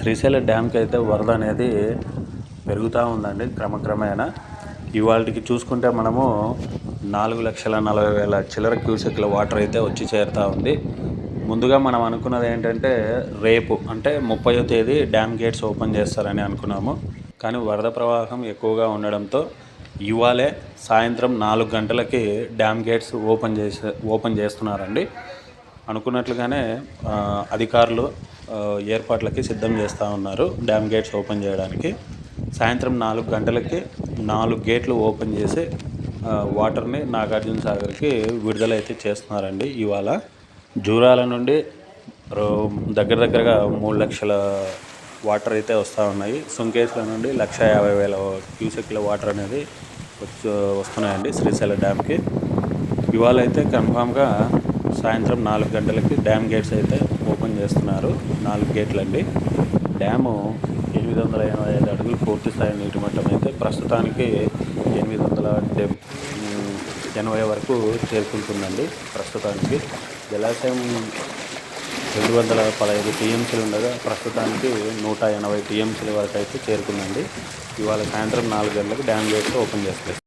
శ్రీశైల డ్యామ్కి అయితే వరద అనేది పెరుగుతూ ఉందండి క్రమక్రమేణా. ఇవాళకి చూసుకుంటే మనము నాలుగు లక్షల నలభై వేల చిల్లర క్యూసెక్ల వాటర్ అయితే వచ్చి చేరుతూ ఉంది. ముందుగా మనం అనుకున్నది ఏంటంటే రేపు అంటే ముప్పయో తేదీ డ్యామ్ గేట్స్ ఓపెన్ చేస్తారని అనుకున్నాము. కానీ వరద ప్రవాహం ఎక్కువగా ఉండడంతో ఇవాళే సాయంత్రం నాలుగు గంటలకి డ్యామ్ గేట్స్ ఓపెన్ చేసే ఓపెన్ చేస్తున్నారండి. అనుకున్నట్లుగానే అధికారులు ఏర్పాట్లకి సిద్ధం చేస్తూ ఉన్నారు డ్యామ్ గేట్స్ ఓపెన్ చేయడానికి. సాయంత్రం నాలుగు గంటలకి నాలుగు గేట్లు ఓపెన్ చేసి వాటర్ని నాగార్జున సాగర్కి విడుదల అయితే చేస్తున్నారండి. ఇవాళ జూరాల నుండి రో- దగ్గర దగ్గరగా మూడు లక్షల వాటర్ అయితే వస్తూ ఉన్నాయి. సుంకేశ్ల నుండి లక్ష యాభై వేల క్యూసెక్ల వాటర్ అనేది వచ్చి వస్తున్నాయండి శ్రీశైలం డ్యామ్కి. ఇవాళ అయితే కన్ఫామ్గా సాయంత్రం నాలుగు గంటలకి డ్యామ్ గేట్స్ అయితే ఓపెన్ చేస్తున్నారు. నాలుగు గేట్లు అండి డ్యాము ఎనిమిది వందల ఎనభై ఐదు అడుగులు పూర్తి స్థాయి నీటి మట్టం అయితే ప్రస్తుతానికి ఎనిమిది వందల డెబ్ ఎనభై వరకు చేరుకుంటుందండి ప్రస్తుతానికి. జలాశయం రెండు వందల పదహైదు టీఎంసీలు ఉండగా ప్రస్తుతానికి నూట ఎనభై టీఎంసీల వరకు అయితే చేరుకుందండి. ఇవాళ సాయంత్రం నాలుగు గంటలకు డ్యామ్ గేట్స్ ఓపెన్ చేస్తారు